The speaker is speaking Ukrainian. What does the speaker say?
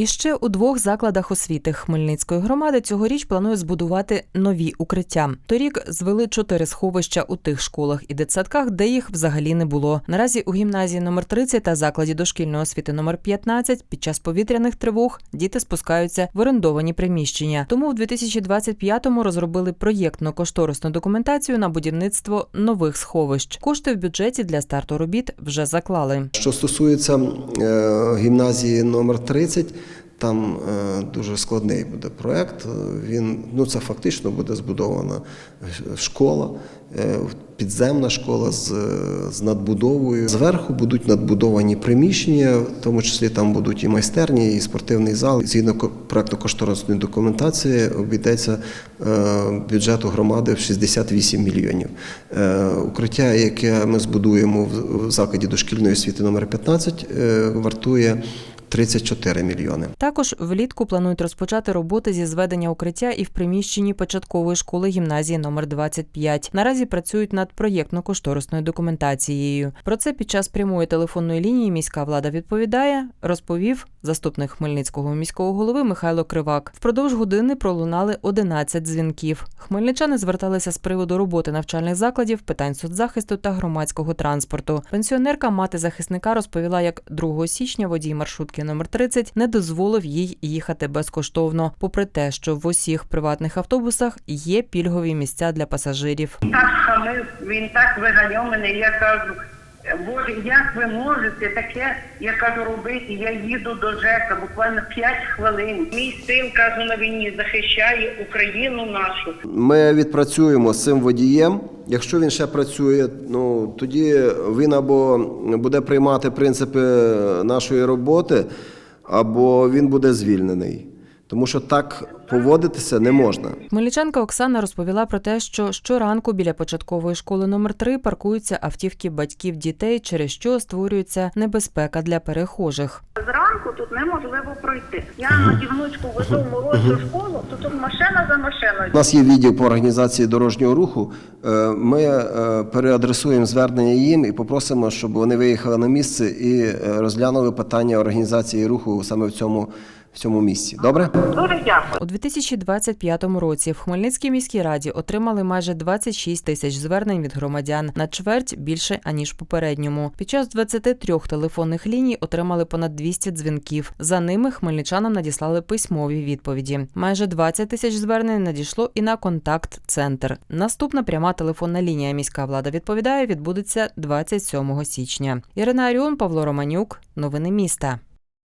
І ще у двох закладах освіти Хмельницької громади цьогоріч планує збудувати нові укриття. Торік звели чотири сховища у тих школах і дитсадках, де їх взагалі не було. Наразі у гімназії номер 30 та закладі дошкільної освіти номер 15 під час повітряних тривог діти спускаються в орендовані приміщення. Тому в 2025-му розробили проєктно-кошторисну документацію на будівництво нових сховищ. Кошти в бюджеті для старту робіт вже заклали. Що стосується е, гімназії номер 30, там е, дуже складний буде проект. Він ну це фактично буде збудована школа, е, підземна школа з, з надбудовою. Зверху будуть надбудовані приміщення, в тому числі там будуть і майстерні, і спортивний зал. Згідно ко- проектно-кошторисної документації обійдеться е, бюджету громади в 68 мільйонів. Е, Укриття, яке ми збудуємо в- закладі дошкільної освіти номер 15, е, вартує 34 мільйони. Також влітку планують розпочати роботи зі зведення укриття і в приміщенні початкової школи гімназії номер 25. Наразі працюють над проєктно-кошторисною документацією. Про це під час прямої телефонної лінії міська влада відповідає, розповів заступник Хмельницького міського голови Михайло Кривак. Впродовж години пролунали 11 дзвінків. Хмельничани зверталися з приводу роботи навчальних закладів, питань соцзахисту та громадського транспорту. Пенсіонерка мати захисника розповіла, як 2 січня водій маршрутки номер 30 не дозволив їй їхати безкоштовно, попри те, що в усіх приватних автобусах є пільгові місця для пасажирів. так він так виганяв я кажу, Боже, як ви можете таке, я кажу, робити, я їду до ЖЕКа, буквально 5 хвилин. Мій син, кажу, на війні захищає Україну нашу. Ми відпрацюємо з цим водієм. Якщо він ще працює, ну тоді він або буде приймати принципи нашої роботи, або він буде звільнений. Тому що так поводитися не можна. Хмельничанка Оксана розповіла про те, що щоранку біля початкової школи номер 3 паркуються автівки батьків дітей, через що створюється небезпека для перехожих. Зранку тут неможливо пройти. Я на дівнучку везу в морозну школу, то тут машина за машиною. У нас є відділ по організації дорожнього руху. Е, Ми е, переадресуємо звернення їм і попросимо, щоб вони виїхали на місце і е, розглянули питання організації руху саме в цьому, в цьому місці. Добре? Дуже дякую. У 2025 році в Хмельницькій міській раді отримали майже 26 тисяч звернень від громадян на чверть більше аніж попередньому. Під час 23 телефонних ліній отримали понад 200 дзвінків. За ними хмельничанам надіслали письмові відповіді. Майже 20 тисяч звернень надійшло і на контакт-центр. Наступна пряма телефонна лінія міська влада відповідає відбудеться 27 січня. Ірина Аріон, Павло Романюк. Новини міста.